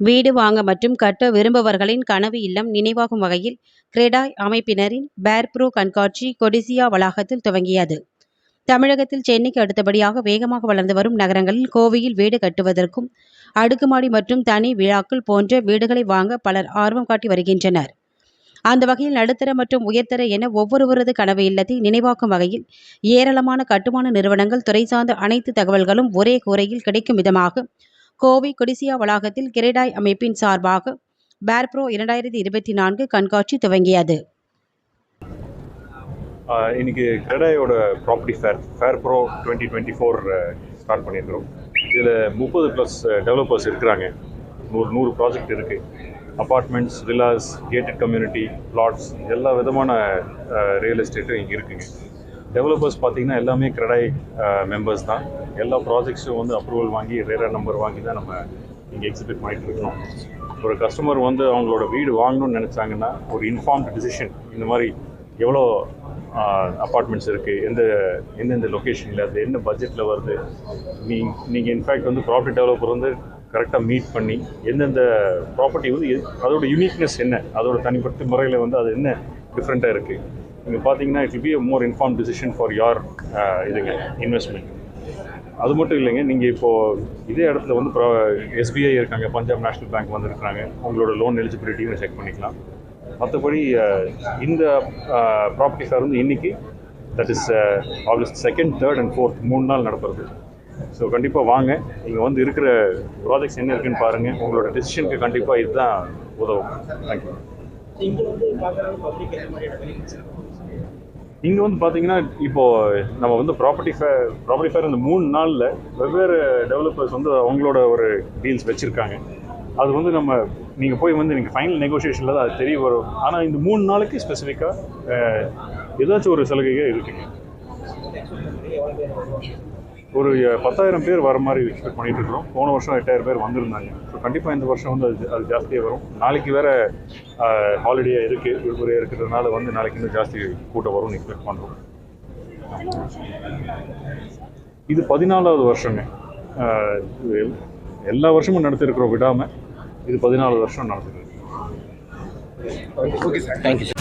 வீடு வாங்க மற்றும் கட்ட விரும்புபவர்களின் கனவு இல்லம் நினைவாகும் வகையில் கிரெடாய் அமைப்பினரின் பேர்ப்ரோ கண்காட்சி கொடிசியா வளாகத்தில் துவங்கியது. தமிழகத்தில் சென்னைக்கு அடுத்தபடியாக வேகமாக வளர்ந்து வரும் நகரங்களில் கோவையில் வீடு கட்டுவதற்கும் அடுக்குமாடி மற்றும் தனி விழாக்கள் போன்ற வீடுகளை வாங்க பலர் ஆர்வம் காட்டி வருகின்றனர். அந்த வகையில் நடுத்தர மற்றும் உயர்தர என ஒவ்வொருவரது கனவு இல்லத்தை நினைவாக்கும் வகையில் ஏராளமான கட்டுமான நிறுவனங்கள் துறை சார்ந்த அனைத்து தகவல்களும் ஒரே கூரையில் கிடைக்கும் விதமாக கோவை கொடிசியா வளாகத்தில் கிரேடாய் அமைப்பின் சார்பாக பேர்ப்ரோ இரண்டாயிரத்தி இருபத்தி நான்கு கண்காட்சி துவங்கியது. இன்னைக்கு கிரேடாயோட property fair fair pro twenty twenty four start பண்ணியிருக்கிறோம். இதில் முப்பது ப்ளஸ் டெவலப்பர்ஸ் இருக்கிறாங்க. நூறு நூறு ப்ராஜெக்ட் இருக்குது apartments villas gated community flats எல்லா விதமான ரியல் எஸ்டேட்டும் இங்கே இருக்குங்க. டெவலப்பர்ஸ் பார்த்தீங்கன்னா எல்லாமே கிரெடாய் மெம்பர்ஸ் தான். எல்லா ப்ராஜெக்ட்ஸும் வந்து அப்ரூவல் வாங்கி ரேரா நம்பர் வாங்கி தான் நம்ம இங்கே எக்ஸிபிட் பண்ணிட்டு இருக்கோம் ஒரு கஸ்டமர் வந்து அவங்களோட வீடு வாங்கணும்னு நினச்சாங்கன்னா ஒரு இன்ஃபார்ம்டு டிசிஷன் இந்த மாதிரி எவ்வளோ அப்பார்ட்மெண்ட்ஸ் இருக்குது எந்த எந்தெந்த லொக்கேஷனில் அது என்ன பட்ஜெட்டில் வருது நீ நீங்கள் இன்ஃபேக்ட் வந்து ப்ராப்பர்ட்டி டெவலப்பர் வந்து கரெக்டாக மீட் பண்ணி எந்தெந்த ப்ராப்பர்ட்டி வந்து அதோட யூனிக்னஸ் என்ன அதோட தனிப்பட்ட முறையில் வந்து அது என்ன டிஃப்ரெண்ட்டாக இருக்குது நீங்கள் பார்த்தீங்கன்னா it be more inform decision for your இதுங்க இன்வெஸ்ட்மெண்ட் அது மட்டும் இல்லைங்க நீங்கள் இப்போது இதே இடத்துல வந்து எஸ்பிஐ இருக்காங்க பஞ்சாப் நேஷனல் பேங்க் வந்துருக்காங்க உங்களோட லோன் எலிஜிபிலிட்டியும் செக் பண்ணிக்கலாம். மற்றபடி uh, இந்த uh, ப்ராப்பர்ட்டி ஃபேர் வந்து இன்னைக்கு that is August second third and fourth மூணு நாள் நடப்புறது ஸோ கண்டிப்பாக வாங்க நீங்கள் வந்து இருக்கிற ப்ராஜெக்ட்ஸ் என்ன இருக்குன்னு பாருங்கள் உங்களோட டெசிஷனுக்கு கண்டிப்பாக இதுதான் உதவும். தேங்க்யூ இங்க வந்து இங்கே வந்து பார்த்தீங்கன்னா இப்போ நம்ம வந்து ப்ராப்பர்ட்டி ஃபேர் ப்ராப்பர்ட்டி ஃபேர் இந்த மூணு நாளில் வெவ்வேறு டெவலப்பர்ஸ் வந்து அவங்களோட ஒரு டீல்ஸ் வச்சுருக்காங்க. அது வந்து நம்ம நீங்கள் போய் வந்து நீங்கள் ஃபைனல் நெகோஷியேஷனில் தான் அது தெரிய வரும். ஆனால் இந்த மூணு நாளைக்கு ஸ்பெசிஃபிக்காக ஏதாச்சும் ஒரு சலுகைகள் இருக்குங்க. ஒரு பத்தாயிரம் பேர் வர மாதிரி எக்ஸ்பெக்ட் பண்ணிட்டு இருக்கிறோம் போன வருஷம் எட்டாயிரம் பேர் வந்திருந்தாங்க. ஸோ கண்டிப்பாக இந்த வருஷம் வந்து அது அது ஜாஸ்தியாக வரும். நாளைக்கு வேற ஹாலிடே இருக்குது விடுமுறை இருக்கிறதுனால வந்து நாளைக்கு இன்னும் ஜாஸ்தி கூட்டம் வரும்னு எக்ஸ்பெக்ட் பண்ணுறோம் இது பதினாலாவது வருஷங்க எல்லா வருஷமும் நடத்திருக்கிறோம் விடாமல் இது பதினாலு வருஷம் நடத்திருக்கு okay sir thank you sir